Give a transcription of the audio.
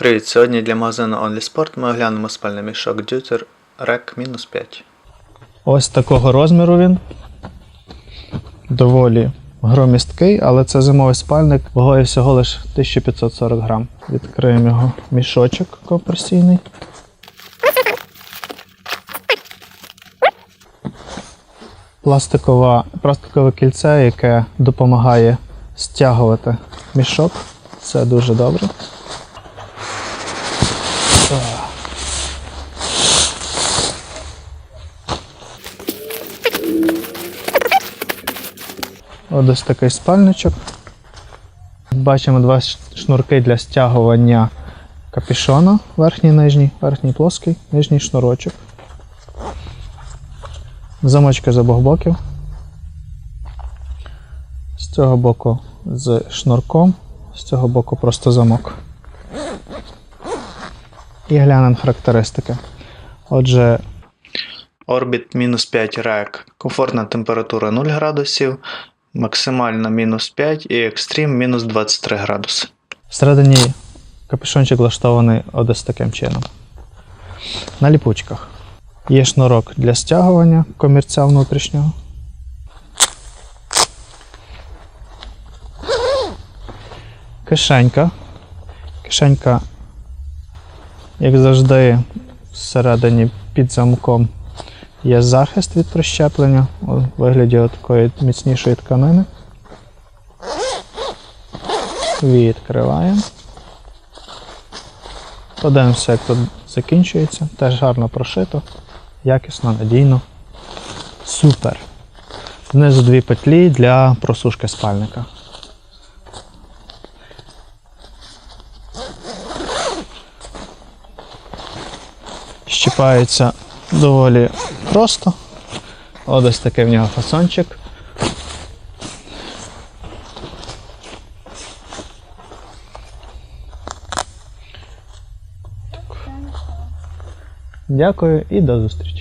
Привіт! Сьогодні для магазину OnlySport ми оглянемо спальний мішок Deuter REC 5. Ось такого розміру він. Доволі громісткий, але це зимовий спальник, вагою всього лише 1540 грам. Відкриємо його мішочок компресійний. Пластикова, пластикове кільце, яке допомагає стягувати мішок. Це дуже добре. Ось такий спальничок. Бачимо два шнурки для стягування капюшона. Верхній нижній, верхній плоский, нижній шнурочок. Замочки з обох боків. З цього боку з шнурком, з цього боку просто замок. І глянемо характеристики. Отже, Orbit 5 REC. Комфортна температура 0 градусів, максимальна мінус 5 і екстрім мінус 23 градуси. Всередині капюшончик влаштований ось таким чином. На ліпучках. Є шнурок для стягування комірця внутрішнього. Кишенька. Кишенька, як завжди, всередині під замком є захист від прищеплення у вигляді такої міцнішої тканини. Відкриваємо. Подивимося, як тут закінчується. Теж гарно прошито, якісно, надійно. Супер. Знизу дві петлі для просушки спальника. Щіпається доволі просто. Ось такий в нього фасончик. Дякую і до зустрічі.